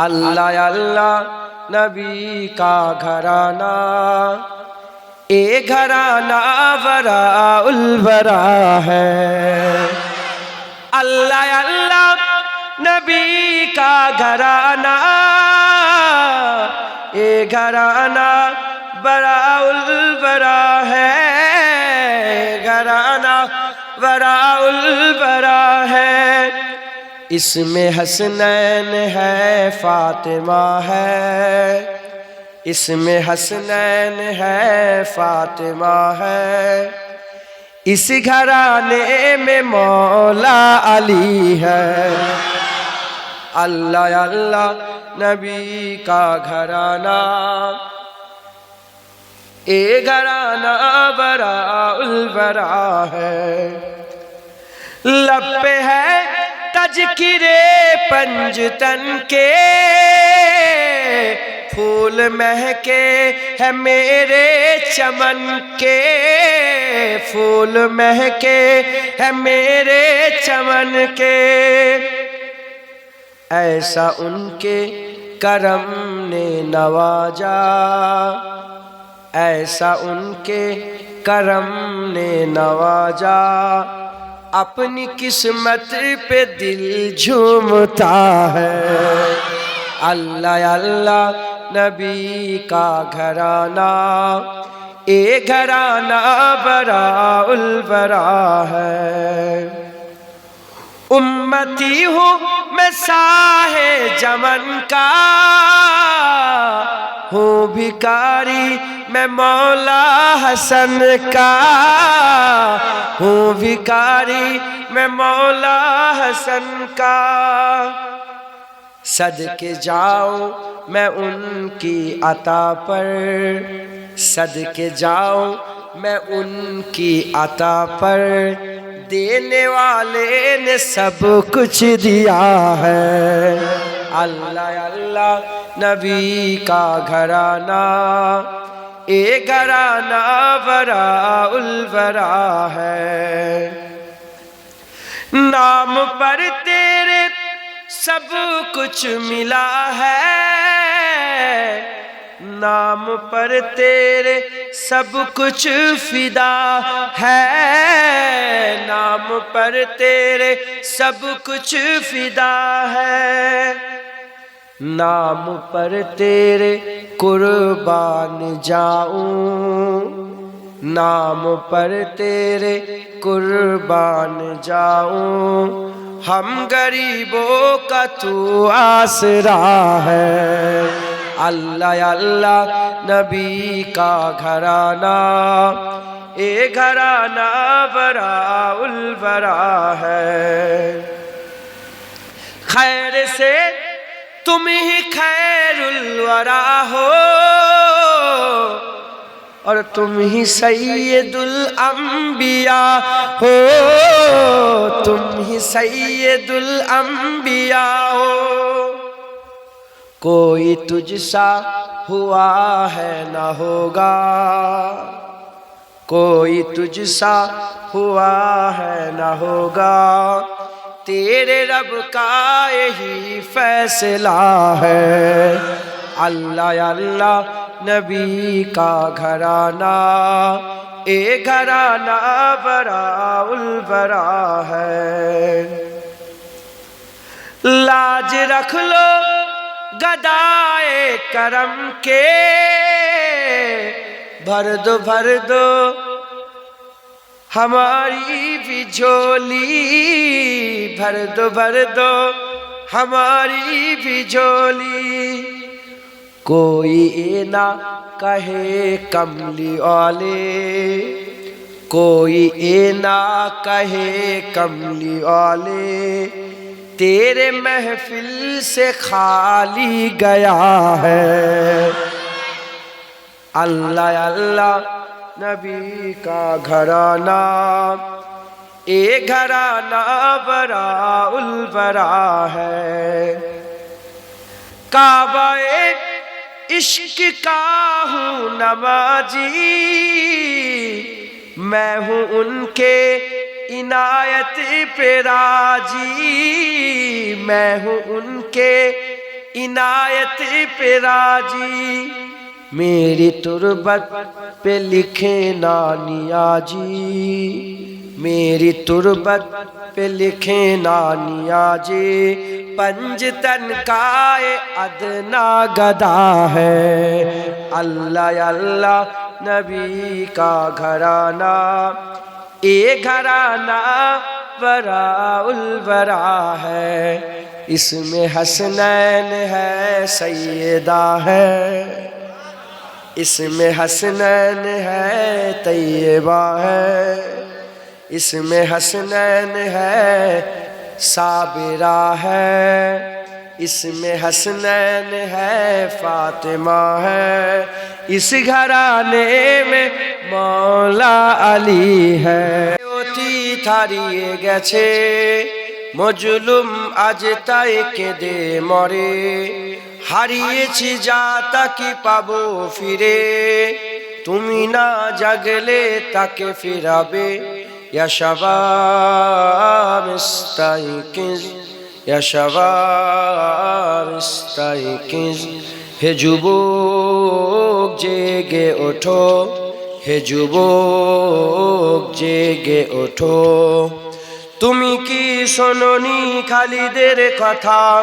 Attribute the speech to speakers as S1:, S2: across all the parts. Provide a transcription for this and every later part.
S1: اللہ اللہ نبی کا گھرانہ، اے گھرانہ ورا الورا ہے۔ اللہ اللہ نبی کا گھرانہ، اے گھرانہ بڑا البرا ہے۔ گھرانہ بڑا البرا ہے۔ اس میں حسنین ہے، فاطمہ ہے۔ اس میں حسنین ہے، فاطمہ ہے۔ اس گھرانے میں مولا علی ہے۔ اللہ اللہ، نبی کا گھرانہ۔ اے گھرانہ برا البرا ہے۔ لب پہ ہے تجکرے پنجتن کے۔ پھول مہکے ہے میرے چمن کے۔ پھول مہکے ہے میرے چمن کے۔ ایسا ان کے کرم نے نوازا۔ ایسا ان کے کرم نے نوازا۔ اپنی قسمت پہ دل جھومتا ہے۔ اللہ اللہ، نبی کا گھرانہ، اے گھرانہ برا البرا ہے۔ امتی ہوں میں ساہے جمن کا۔ ہوں بھکاری میں مولا حسن کا۔ ہوں بھکاری میں مولا حسن کا۔ صد کے جاؤں میں ان کی عطا پر۔ صد کے جاؤں میں ان کی عطا پر۔ دینے والے نے سب کچھ دیا ہے۔ اللہ اللہ۔ نبی کا گھرانہ، اے گھرانہ برا البرا ہے۔ نام پر تیرے سب کچھ ملا ہے۔ نام پر تیرے سب کچھ فدا ہے۔ نام پر تیرے سب کچھ فدا ہے۔ نام پر تیرے قربان جاؤں۔ نام پر تیرے قربان جاؤں۔ ہم غریبوں کا تو آسرا ہے۔ اللہ اللہ، نبی کا گھرانہ۔ اے گھرانہ برا البرا ہے۔ خیر سے تم ہی خیر الورا ہو اور تم ہی سید الانبیاء ہو۔ تم ہی سید الانبیاء ہو۔ کوئی تجھ سا ہوا ہے نہ ہوگا۔ کوئی تجھ سا ہوا ہے نہ ہوگا۔ تیرے رب کا یہی فیصلہ ہے۔ اللہ اللہ، نبی کا گھرانہ، اے گھرانہ برا البرا ہے۔ لاج رکھ لو گدائے کرم کے۔ بھر دو بھر دو ہماری بھی جھولی، بھر دو بھر دو۔ ہماری بھی جھولی۔ کوئی اے نہ کہے کملی والے۔ کوئی اے نہ کہے کملی والے۔ تیرے محفل سے خالی گیا ہے۔ اللہ اللہ۔ نبی کا گھرانہ۔ اے گھرانہ برا البرا ہے۔ کعبہ عشق کا ہوں نمازی۔ میں ہوں ان کے عنایت پہ راجی میں ہوں ان کے میری تربت پہ لکھے نانیا جی میری تربت پہ لکھے نانیا جی پنج تن کا ادنا گدا ہے۔ اللہ اللہ، نبی کا گھرانہ۔ اے گھرانہ برا الورا ہے۔ اس میں حسنین ہے، سیدہ ہے۔ اس میں حسنین ہے، طیبہ ہے۔ اس میں حسنین ہے سابرہ ہے۔ اس میں حسنین ہے، فاطمہ ہے۔ اس گھرانے میں مولا علی ہے۔ تی تھاریے گیچے مجلوم আজ کے دے مورے۔ হারিয়েছি যা তাকে পাবো ফিরে? তুমি না জাগলে তাকে ফিরাবে। হে যুবক, জেগে ওঠো। হে যুবক, জেগে ওঠো। তুমি কি শোনি খালিদের কথা?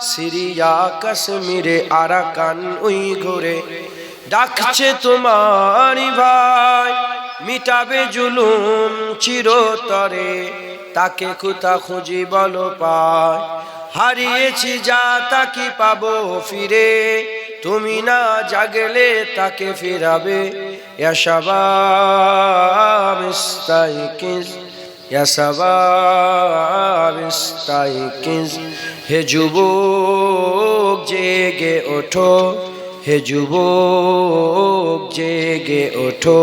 S1: সিরিয়া কাশ্মীরে আরাকান উই ঘুরে। ডাকছে তোমারি ভাই, মিটাবে জুলুম চিরতরে। তাকে কোথা খুঁজি বলো পায় হারিয়েছি যা তাকে পাবো ফিরে। তুমি না জাগলে তাকে ফিরাবে ইয়াশাবাব ইস্তাইকিজ ইয়াশাবাব ইস্তাইকিজ হে যুবক জেগে ওঠো হে যুবক জেগে ওঠো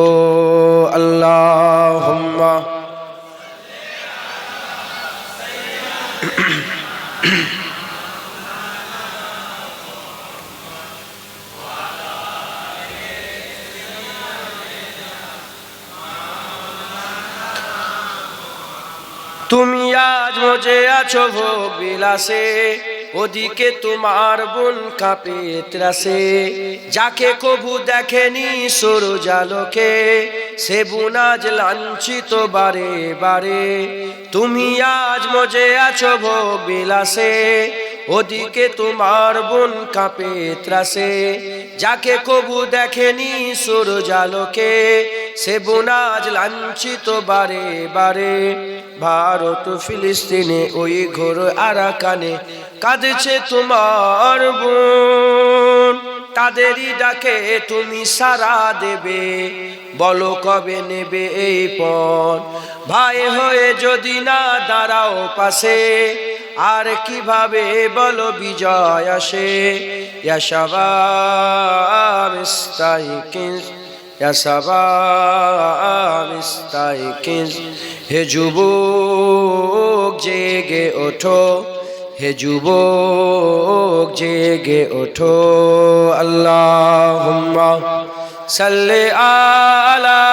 S1: আল্লাহুম্মা তুমি মজে আছো ভোগ বিলাসে ওদিকে তোমার বোন কাঁপে ত্রাসে যাকে কবু দেখেনি সরু জালকে সে বোন আজ লাঞ্ছিত বারে বারে। তুমি আজ মজে আছো ভোগ বিলাসে ওদিকে তোমার বোন কাঁপে ত্রাসে যাকে কবু দেখেনি সুর জালকে সে বোনাজ লাঞ্ছিত বারে বারে। ভারত ফিলিস্তিনে ওই ঘোর আরাকানে কাঁদছে তোমার বোন। তাদেরই ডাকে তুমি সারা দেবে, বলো কবে নেবে এই পণ ভাই হয়ে যদি না দাঁড়াও পাশে, আর কীভাবে বলো বিজয় আসে? ইয়াশাবাব ইস্তাইকিজ ইয়াশাবাব ইস্তাইকিজ হে যুবক জেগে ওঠো হে যুবক জেগে ওঠো আল্লাহ সাল্লে আলা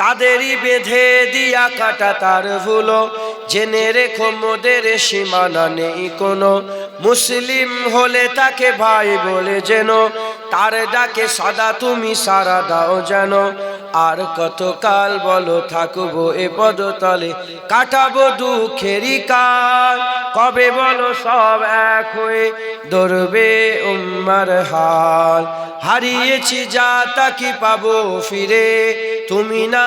S1: তাদেরই বেঁধে দিয়া কাটা তার ভুলো। জেনে রেখো মোদের সীমানা নেই কোনো। মুসলিম হলে তাকে ভাই বলে যেন তার ডাকে সদা তুমি সারা দাও যেন। আর কত কাল বলো থাকব এ পদতলে। কাটাবো দুঃখেরই কাল। কবে বলো সব এক হয়ে ধরবে উম্মার হাল। হারিয়েছি যা তাকে পাবো ফিরে। তুমি না